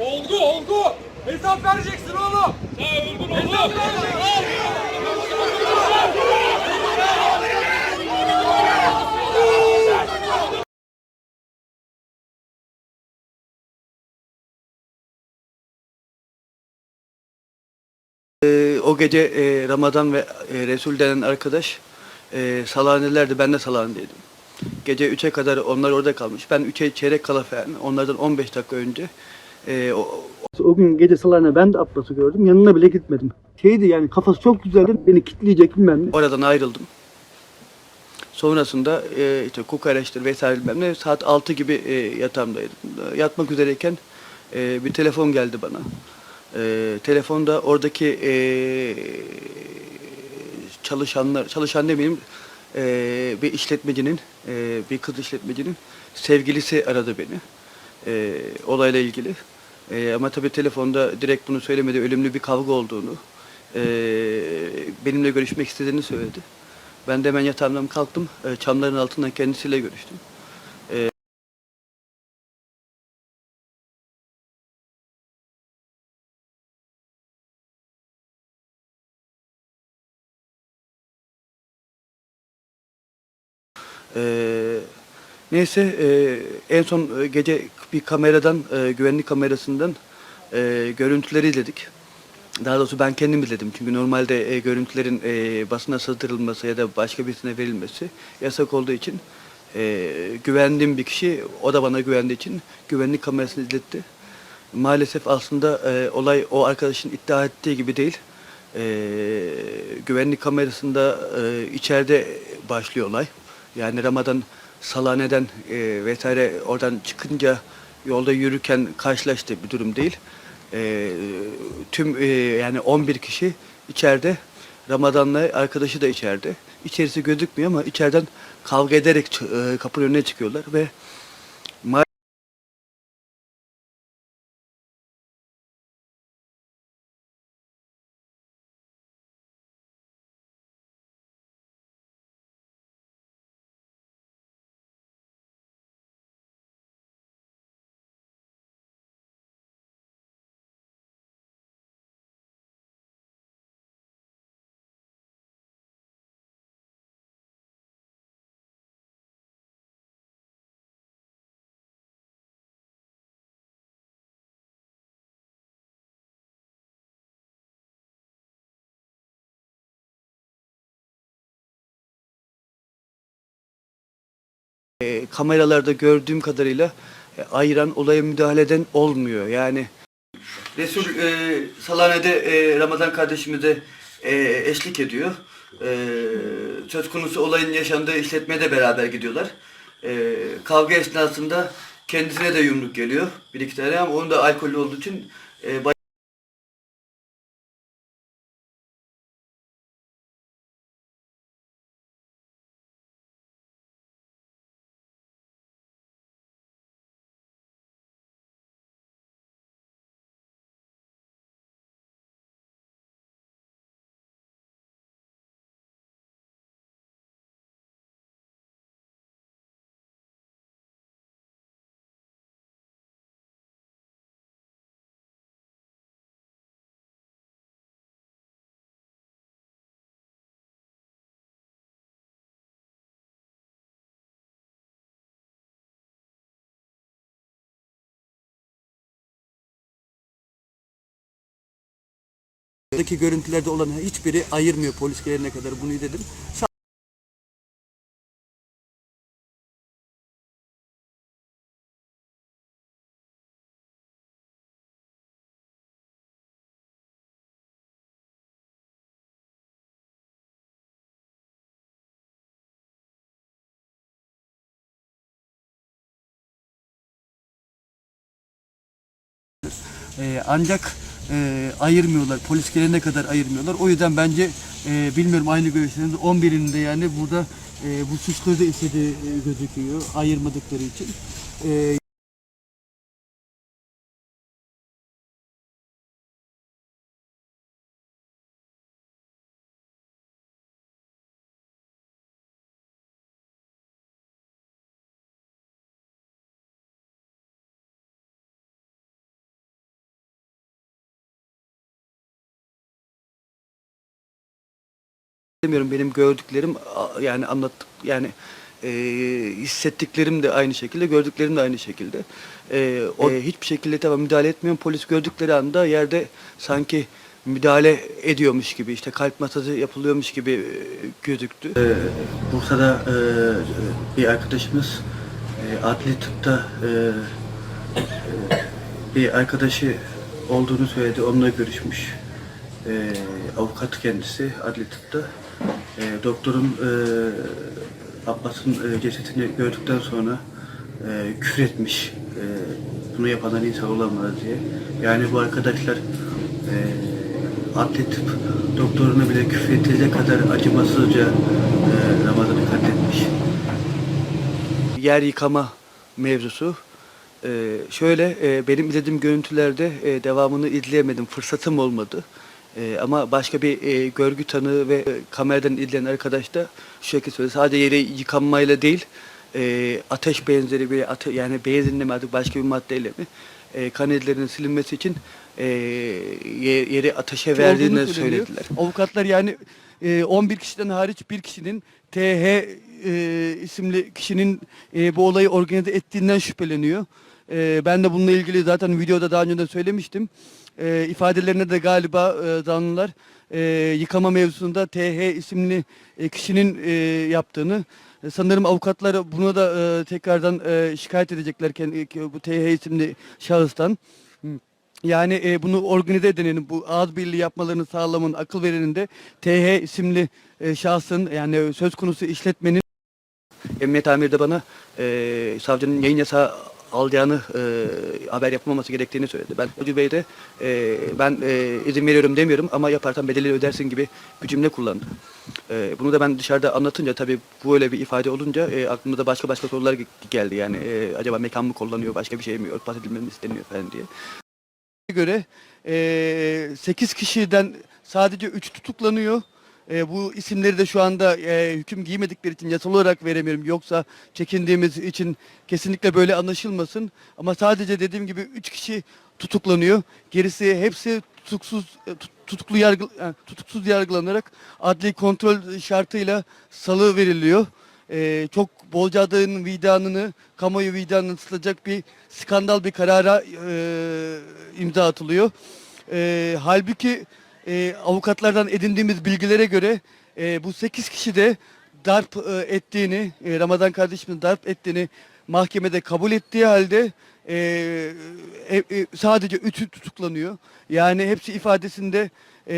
Oldu oldu. Hesap vereceksin oğlum. Sen öldün oğlum. Hesap vereceksin. Ee, o gece e, Ramazan ve e, Resul denen arkadaş e, salanelerdi. Ben de salanedeydim. Gece 3'e kadar onlar orada kalmış. Ben 3'e çeyrek kala falan onlardan 15 dakika önce e, o, o gün gece salane ben de Abbas'ı gördüm. Yanına bile gitmedim. Şeydi yani kafası çok güzeldi. Beni kitleyecek bilmem ne. Oradan ayrıldım. Sonrasında e, işte Kukareş'tir vesaire bilmem ne saat 6 gibi e, yatağımdaydım. Yatmak üzereyken e, bir telefon geldi bana. E, telefonda oradaki e, çalışanlar, çalışan demeyeyim e, bir işletmecinin, e, bir kız işletmecinin sevgilisi aradı beni. E, olayla ilgili. E, ama tabii telefonda direkt bunu söylemedi. Ölümlü bir kavga olduğunu, e, benimle görüşmek istediğini söyledi. Ben de hemen yatağımdan kalktım. E, çamların altından kendisiyle görüştüm. Ee, neyse e, en son e, gece bir kameradan, e, güvenlik kamerasından e, görüntüleri izledik. Daha doğrusu ben kendim izledim çünkü normalde e, görüntülerin e, basına sızdırılması ya da başka birisine verilmesi yasak olduğu için e, güvendiğim bir kişi, o da bana güvendiği için güvenlik kamerasını izletti. Maalesef aslında e, olay o arkadaşın iddia ettiği gibi değil. E, güvenlik kamerasında e, içeride başlıyor olay. Yani Ramazan Salane'den e, vesaire oradan çıkınca yolda yürürken karşılaştığı bir durum değil. E, tüm e, yani 11 kişi içeride. Ramazan'la arkadaşı da içeride. İçerisi gözükmüyor ama içeriden kavga ederek e, kapının önüne çıkıyorlar ve kameralarda gördüğüm kadarıyla e, ayıran olaya müdahale eden olmuyor. Yani Resul e, Salane'de e, Ramazan kardeşimize e, eşlik ediyor. E, söz konusu olayın yaşandığı işletmeye de beraber gidiyorlar. E, kavga esnasında kendisine de yumruk geliyor. Bir iki tane ama onun da alkollü olduğu için e, Buradaki görüntülerde olan hiçbiri ayırmıyor polis gelene kadar bunu dedim. Ee, ancak e, ayırmıyorlar. Polis gelene kadar ayırmıyorlar. O yüzden bence e, bilmiyorum aynı görüşleriniz 11'inde yani burada e, bu suçları da istediği e, gözüküyor ayırmadıkları için. E, Bilmiyorum benim gördüklerim yani anlattık yani e, hissettiklerim de aynı şekilde gördüklerim de aynı şekilde. E, o, e, hiçbir şekilde tamam müdahale etmiyorum. Polis gördükleri anda yerde sanki müdahale ediyormuş gibi işte kalp masajı yapılıyormuş gibi e, gözüktü. E, Bursa'da e, bir arkadaşımız e, adli tıpta e, bir arkadaşı olduğunu söyledi. Onunla görüşmüş. Ee, avukat kendisi adli tıpta. Ee, doktorun e, Abbas'ın e, cesedini gördükten sonra e, küfür etmiş. E, bunu yapanlar insan olamaz diye. Yani bu arkadaşlar e, tıp doktoruna bile küfür edecek kadar acımasızca e, Ramazan'ı katletmiş yer yıkama mevzusu. Ee, şöyle e, benim izlediğim görüntülerde e, devamını izleyemedim. Fırsatım olmadı. E, ama başka bir e, görgü tanığı ve e, kameradan izleyen arkadaş da şu şekilde söyledi. Sadece yeri yıkanmayla değil e, ateş benzeri bir ate yani benzinle mi artık başka bir maddeyle mi e, kan izlerinin silinmesi için e, ye- yeri ateşe verdiğini söylediler. Avukatlar yani e, 11 kişiden hariç bir kişinin TH e, isimli kişinin e, bu olayı organize ettiğinden şüpheleniyor. E, ben de bununla ilgili zaten videoda daha önce de söylemiştim. E, ifadelerine de galiba e, zanlılar e, yıkama mevzusunda TH isimli e, kişinin e, yaptığını e, sanırım avukatlar buna da e, tekrardan e, şikayet edecekler bu TH isimli şahıstan. Yani e, bunu organize edenin, bu ağız birliği yapmalarını sağlamanın, akıl verenin de TH isimli e, şahsın yani söz konusu işletmenin Emniyet amiri de bana e, savcının yayın yasağı alacağını e, haber yapılmaması gerektiğini söyledi. Ben Hoca Bey de e, ben e, izin veriyorum demiyorum ama yaparsan bedelini ödersin gibi bir cümle kullandı. E, bunu da ben dışarıda anlatınca tabii böyle bir ifade olunca e, aklımda da başka başka sorular ge- geldi. Yani e, acaba mekan mı kullanıyor, başka bir şey mi, örtbas edilmemi isteniyor falan diye. göre e, 8 kişiden sadece 3 tutuklanıyor. E, bu isimleri de şu anda e, hüküm giymedikleri için yasal olarak veremiyorum. Yoksa çekindiğimiz için kesinlikle böyle anlaşılmasın. Ama sadece dediğim gibi 3 kişi tutuklanıyor. Gerisi hepsi tutuksuz e, tut- tutuklu yargı e, tutuksuz yargılanarak adli kontrol şartıyla salı veriliyor. E, çok Bolcadağ'ın vicdanını, kamuoyu vicdanını ısıtacak bir skandal bir karara e, imza atılıyor. E, halbuki e, avukatlardan edindiğimiz bilgilere göre e, bu 8 kişi de darp e, ettiğini, e, Ramazan kardeşimin darp ettiğini mahkemede kabul ettiği halde e, e, e, sadece üçü tutuklanıyor. Yani hepsi ifadesinde e,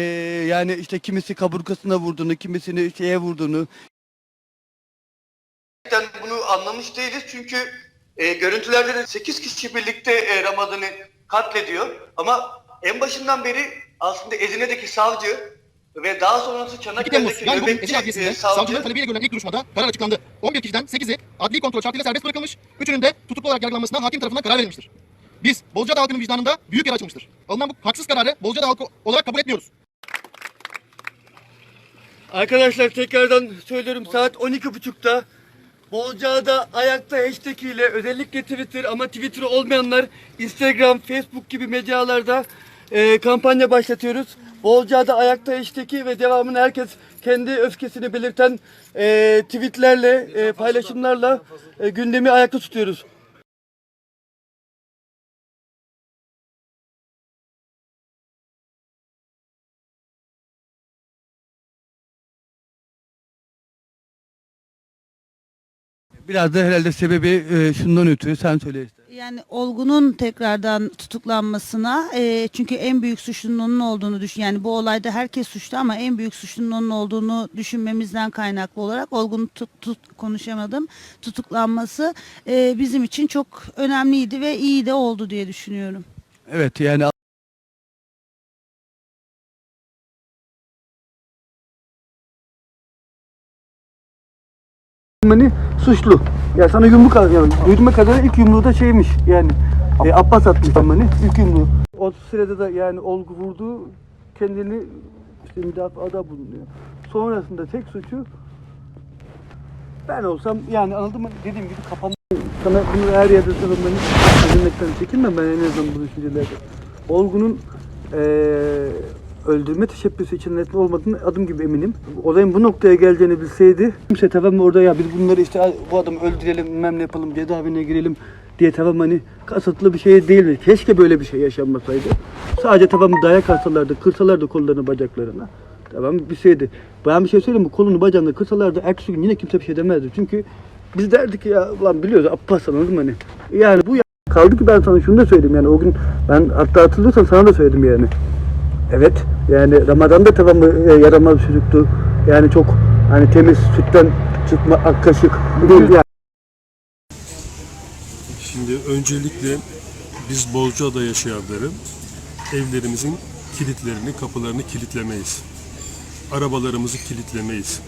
yani işte kimisi kaburgasına vurduğunu, kimisini şeye vurduğunu, Gerçekten bunu anlamış değiliz çünkü e, görüntülerde de 8 kişi birlikte e, Ramazan'ı katlediyor. Ama en başından beri aslında Ezine'deki savcı ve daha sonrası 2 Temmuz Çanakkale'deki yani bugün Esin nöbetçi Adliyesi'nde e, savcı savcıların talebiyle görülen ilk duruşmada karar açıklandı. 11 kişiden 8'i adli kontrol şartıyla serbest bırakılmış, 3'ünün de tutuklu olarak yargılanmasına hakim tarafından karar verilmiştir. Biz Bolcada halkının vicdanında büyük yer açılmıştır. Alınan bu haksız kararı Bolcada halkı olarak kabul etmiyoruz. Arkadaşlar tekrardan söylüyorum saat 12.30'da Bolca'da ayakta hashtag ile özellikle Twitter ama Twitter olmayanlar Instagram, Facebook gibi mecralarda e, kampanya başlatıyoruz. Bolca'da ayakta hashtag'i ve devamını herkes kendi öfkesini belirten e, tweetlerle, e, paylaşımlarla e, gündemi ayakta tutuyoruz. Biraz da herhalde sebebi e, şundan ötürü sen söyle işte. Yani Olgun'un tekrardan tutuklanmasına e, çünkü en büyük suçlunun onun olduğunu düşün. Yani bu olayda herkes suçlu ama en büyük suçlunun onun olduğunu düşünmemizden kaynaklı olarak Olgun'un tut, tut- konuşamadım tutuklanması e, bizim için çok önemliydi ve iyi de oldu diye düşünüyorum. Evet yani Hani suçlu. Ya sana yumruk at yani. Duyduğuma kadar ilk yumruğu da şeymiş yani. E, Abbas atmış hani ilk yumruğu. O sırada da yani olgu vurdu kendini işte müdafada bulunuyor. Sonrasında tek suçu ben olsam yani anladın mı dediğim gibi kapandı. Sana bunu her yerde sorumluluğunu ödemekten çekinmem ben en azından bu düşüncelerde. Olgunun eee öldürme teşebbüsü içinde olmadığını adım gibi eminim. Olayın bu noktaya geleceğini bilseydi kimse tamam orada ya biz bunları işte bu adamı öldürelim bilmem ne yapalım cezaevine girelim diye tamam hani kasıtlı bir şey değil mi? Keşke böyle bir şey yaşanmasaydı. Sadece tamam dayak atsalardı, kırsalardı kollarını bacaklarına. Tamam bir şeydi. Ben bir şey söyleyeyim mi? Kolunu bacağını kırsalardı ertesi gün yine kimse bir şey demezdi. Çünkü biz derdik ya ulan biliyoruz Abbas anladın mı hani? Yani bu ya- kaldı ki ben sana şunu da söyleyeyim yani o gün ben hatta hatırlıyorsan sana da söyledim yani. Evet yani Ramazan'da tamam mı e, yaramaz çocuktu. Yani çok hani temiz sütten çıkma ak kaşık. Değil yani. Şimdi öncelikle biz Bozcaada yaşayanların evlerimizin kilitlerini, kapılarını kilitlemeyiz. Arabalarımızı kilitlemeyiz.